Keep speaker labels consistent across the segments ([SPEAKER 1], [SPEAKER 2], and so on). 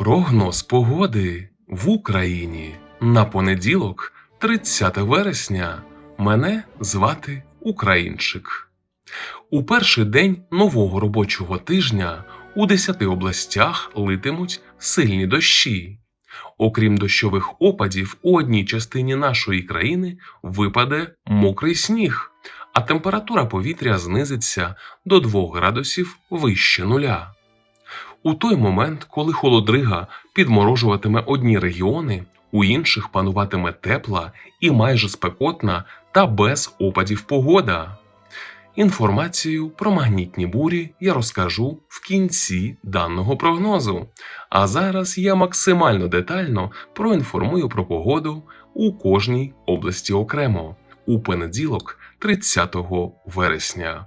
[SPEAKER 1] Прогноз погоди в Україні на понеділок, 30 вересня. Мене звати Українчик. У перший день нового робочого тижня у 10 областях литимуть сильні дощі. Окрім дощових опадів, у одній частині нашої країни випаде мокрий сніг, а температура повітря знизиться до 2 градусів вище нуля. У той момент, коли холодрига підморожуватиме одні регіони, у інших пануватиме тепла і майже спекотна та без опадів погода. Інформацію про магнітні бурі я розкажу в кінці даного прогнозу. А зараз я максимально детально проінформую про погоду у кожній області окремо у понеділок, 30 вересня.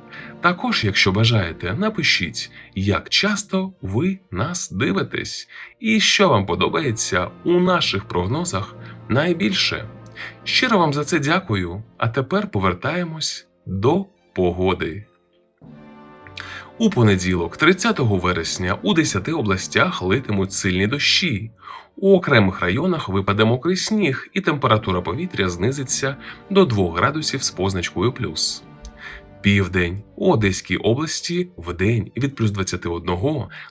[SPEAKER 1] Також, якщо бажаєте, напишіть, як часто ви нас дивитесь і що вам подобається у наших прогнозах найбільше. Щиро вам за це дякую. А тепер повертаємось до погоди. У понеділок, 30 вересня, у 10 областях литимуть сильні дощі. У окремих районах випаде мокрий сніг, і температура повітря знизиться до 2 градусів з позначкою плюс. Південь у Одеській області вдень від плюс 21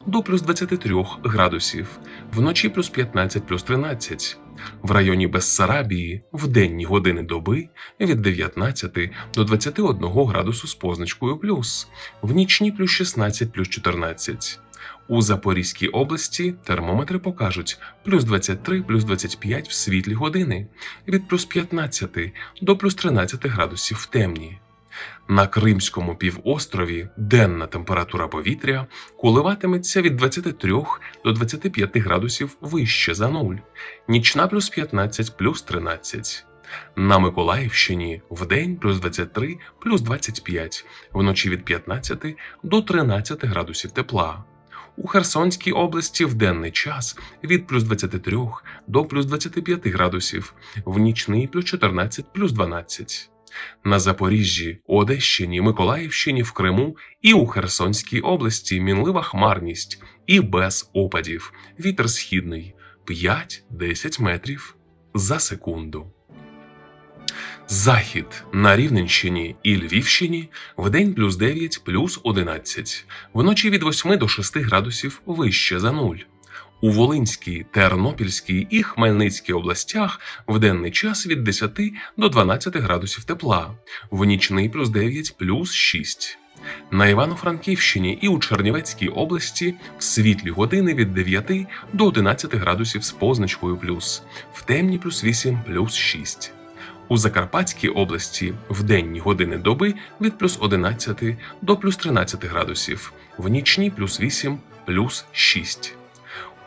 [SPEAKER 1] до плюс 23 градусів, вночі плюс 15 плюс 13. В районі Бессарабії в денні години доби від 19 до 21 градусу з позначкою плюс, в нічні плюс 16 плюс 14. У Запорізькій області термометри покажуть плюс 23 плюс 25 в світлі години, від плюс 15 до плюс 13 градусів в темні. На Кримському півострові денна температура повітря коливатиметься від 23 до 25 градусів вище за нуль, нічна плюс 15 плюс 13. На Миколаївщині вдень плюс 23 плюс 25, вночі від 15 до 13 градусів тепла. У Херсонській області в денний час від плюс 23 до плюс 25 градусів, в нічний плюс 14 плюс 12 на Запоріжжі, Одещині, Миколаївщині, в Криму і у Херсонській області мінлива хмарність і без опадів. Вітер східний 5-10 метрів за секунду. Захід на Рівненщині і Львівщині вдень плюс 9 плюс 11, вночі від 8 до 6 градусів вище за нуль. У Волинській, Тернопільській і Хмельницькій областях в денний час від 10 до 12 градусів тепла, в нічний плюс 9 плюс 6. На Івано-Франківщині і у Чернівецькій області в світлі години від 9 до 11 градусів з позначкою плюс, в темні плюс 8 плюс 6. У Закарпатській області в денні години доби від плюс 11 до плюс 13 градусів, в нічні плюс 8 плюс 6.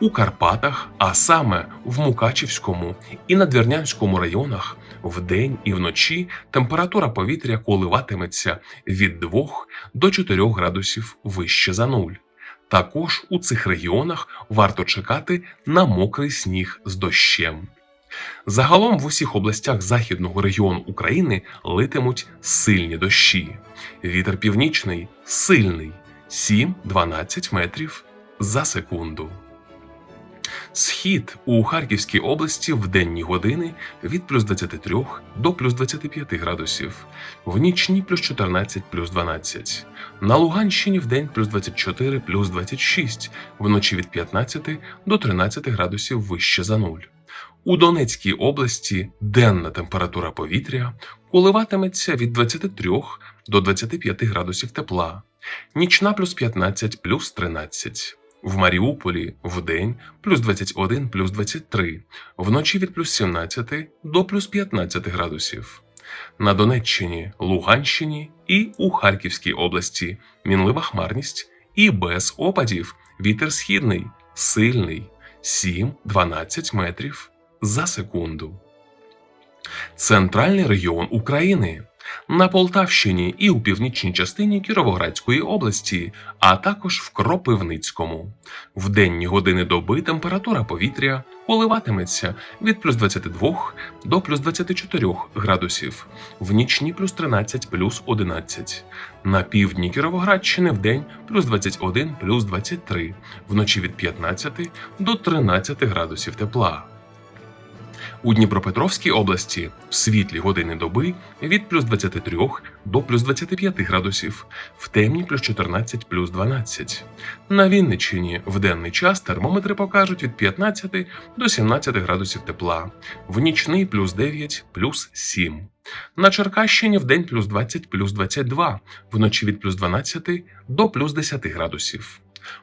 [SPEAKER 1] У Карпатах, а саме в Мукачівському і Надвірнянському районах, вдень і вночі температура повітря коливатиметься від 2 до 4 градусів вище за нуль. Також у цих регіонах варто чекати на мокрий сніг з дощем. Загалом в усіх областях західного регіону України литимуть сильні дощі. Вітер північний сильний 7-12 метрів за секунду. Схід у Харківській області в денні години від плюс 23 до плюс 25 градусів, в нічні плюс 14 плюс 12. На Луганщині в день плюс 24 плюс 26, вночі від 15 до 13 градусів вище за нуль. У Донецькій області денна температура повітря коливатиметься від 23 до 25 градусів тепла, нічна плюс 15 плюс 13. В Маріуполі вдень плюс 21 плюс 23, вночі від плюс 17 до плюс 15 градусів. На Донеччині, Луганщині і у Харківській області мінлива хмарність і без опадів вітер східний, сильний 7-12 метрів за секунду. Центральний регіон України на Полтавщині і у північній частині Кіровоградської області, а також в Кропивницькому. В денні години доби температура повітря коливатиметься від плюс 22 до плюс 24 градусів, в нічні плюс 13 плюс 11. На півдні Кіровоградщини в день плюс 21 плюс 23, вночі від 15 до 13 градусів тепла. У Дніпропетровській області в світлі години доби від плюс 23 до плюс 25 градусів, в темні плюс 14 плюс 12. На Вінниччині в денний час термометри покажуть від 15 до 17 градусів тепла, в нічний плюс 9 плюс 7. На Черкащині в день плюс 20 плюс 22, вночі від плюс 12 до плюс 10 градусів.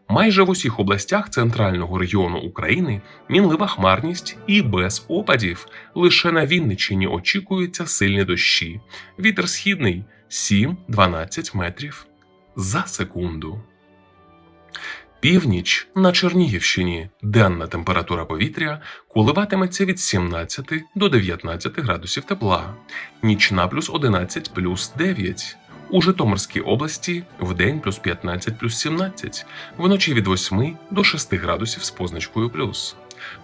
[SPEAKER 1] Майже в усіх областях центрального регіону України мінлива хмарність і без опадів. Лише на Вінниччині очікуються сильні дощі. Вітер східний 7-12 метрів за секунду. Північ на Чернігівщині денна температура повітря коливатиметься від 17 до 19 градусів тепла, нічна плюс 11 плюс 9. У Житомирській області в день плюс 15 плюс 17, вночі від 8 до 6 градусів з позначкою плюс.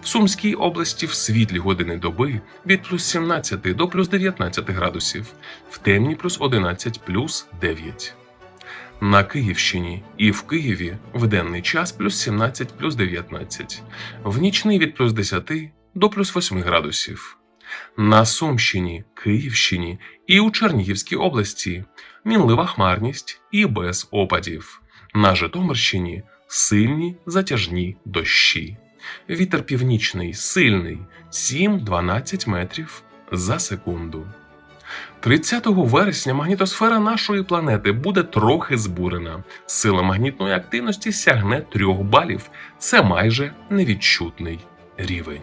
[SPEAKER 1] В Сумській області в світлі години доби від плюс 17 до плюс 19 градусів, в темні плюс 11 плюс 9. На Київщині і в Києві в денний час плюс 17 плюс 19, в нічний від плюс 10 до плюс 8 градусів. На Сумщині, Київщині і у Чернігівській області мінлива хмарність і без опадів. На Житомирщині сильні затяжні дощі. Вітер північний сильний 7-12 метрів за секунду. 30 вересня магнітосфера нашої планети буде трохи збурена. Сила магнітної активності сягне 3 балів. Це майже невідчутний рівень.